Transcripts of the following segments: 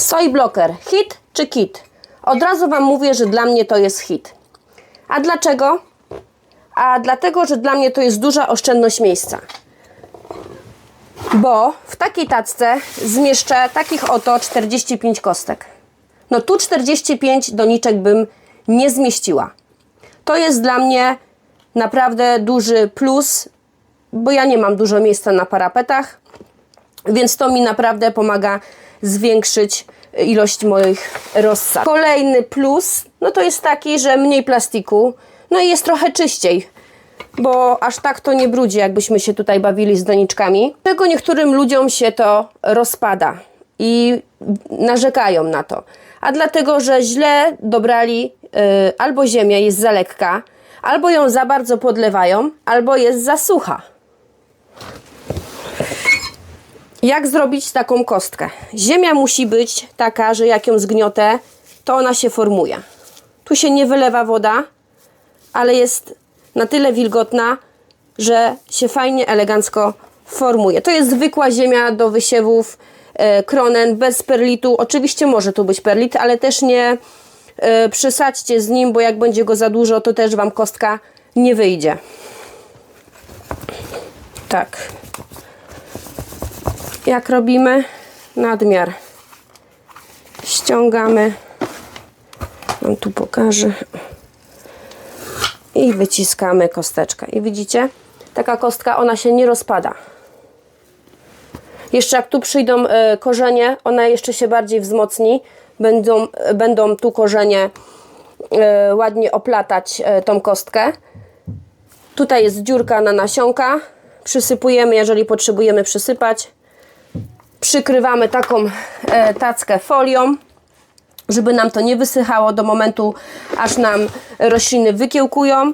Soy Blocker, hit czy kit? Od razu Wam mówię, że dla mnie to jest hit. A dlaczego? A dlatego, że dla mnie to jest duża oszczędność miejsca. Bo w takiej tacce zmieszczę takich oto 45 kostek. No tu 45 doniczek bym nie zmieściła. To jest dla mnie naprawdę duży plus, bo ja nie mam dużo miejsca na parapetach, więc to mi naprawdę pomaga zwiększyć ilość moich rozsad. Kolejny plus, no to jest taki, że mniej plastiku, no i jest trochę czyściej, bo aż tak to nie brudzi, jakbyśmy się tutaj bawili z doniczkami. Tego niektórym ludziom się to rozpada i narzekają na to. A dlatego, że źle dobrali yy, albo ziemia jest za lekka, albo ją za bardzo podlewają, albo jest za sucha. Jak zrobić taką kostkę? Ziemia musi być taka, że jak ją zgniotę, to ona się formuje. Tu się nie wylewa woda, ale jest na tyle wilgotna, że się fajnie, elegancko formuje. To jest zwykła ziemia do wysiewów e, kronen, bez perlitu. Oczywiście może tu być perlit, ale też nie e, przesadźcie z nim, bo jak będzie go za dużo, to też Wam kostka nie wyjdzie. Tak. Jak robimy? Nadmiar. Ściągamy. Wam tu pokażę. I wyciskamy kosteczkę. I widzicie? Taka kostka, ona się nie rozpada. Jeszcze jak tu przyjdą e, korzenie, ona jeszcze się bardziej wzmocni. Będą, będą tu korzenie e, ładnie oplatać e, tą kostkę. Tutaj jest dziurka na nasionka. Przysypujemy, jeżeli potrzebujemy przysypać. Przykrywamy taką e, tackę folią, żeby nam to nie wysychało do momentu, aż nam rośliny wykiełkują.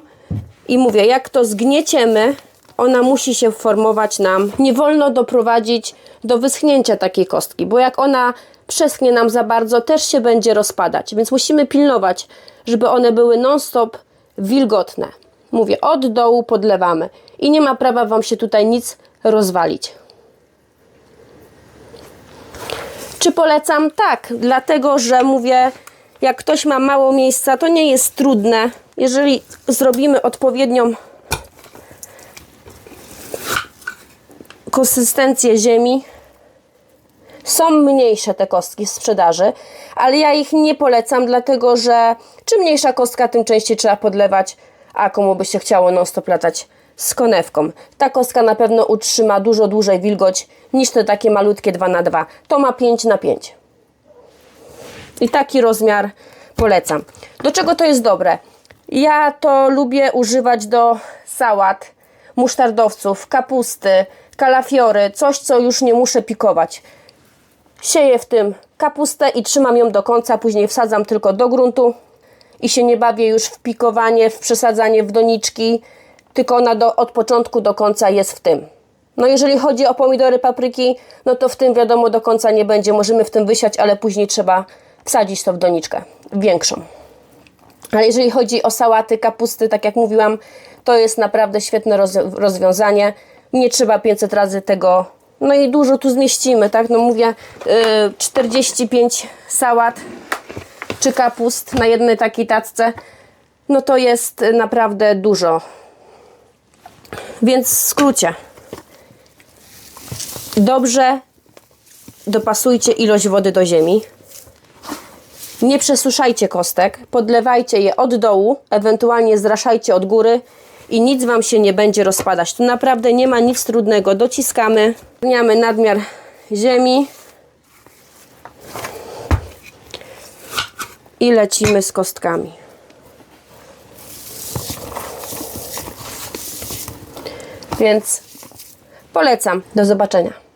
I mówię, jak to zgnieciemy, ona musi się formować nam. Nie wolno doprowadzić do wyschnięcia takiej kostki, bo jak ona przeschnie nam za bardzo, też się będzie rozpadać. Więc musimy pilnować, żeby one były non-stop wilgotne. Mówię, od dołu podlewamy i nie ma prawa Wam się tutaj nic rozwalić. Czy polecam? Tak, dlatego że mówię, jak ktoś ma mało miejsca, to nie jest trudne. Jeżeli zrobimy odpowiednią konsystencję ziemi, są mniejsze te kostki w sprzedaży, ale ja ich nie polecam, dlatego że czym mniejsza kostka, tym częściej trzeba podlewać, a komu by się chciało non-stop latać z konewką. Ta kostka na pewno utrzyma dużo dłużej wilgoć niż te takie malutkie 2 na 2 To ma 5 na 5 I taki rozmiar polecam. Do czego to jest dobre? Ja to lubię używać do sałat, musztardowców, kapusty, kalafiory, coś co już nie muszę pikować. Sieję w tym kapustę i trzymam ją do końca, później wsadzam tylko do gruntu i się nie bawię już w pikowanie, w przesadzanie w doniczki, tylko ona do, od początku do końca jest w tym. No jeżeli chodzi o pomidory, papryki, no to w tym wiadomo do końca nie będzie. Możemy w tym wysiać, ale później trzeba wsadzić to w doniczkę większą. Ale jeżeli chodzi o sałaty, kapusty, tak jak mówiłam, to jest naprawdę świetne roz rozwiązanie. Nie trzeba 500 razy tego, no i dużo tu zmieścimy, tak? No mówię, yy, 45 sałat czy kapust na jednej takiej tacce, no to jest naprawdę dużo. Więc w skrócie, dobrze dopasujcie ilość wody do ziemi. Nie przesuszajcie kostek, podlewajcie je od dołu, ewentualnie zraszajcie od góry i nic Wam się nie będzie rozpadać. Tu naprawdę nie ma nic trudnego. Dociskamy, zmieniamy nadmiar ziemi i lecimy z kostkami. Więc polecam. Do zobaczenia.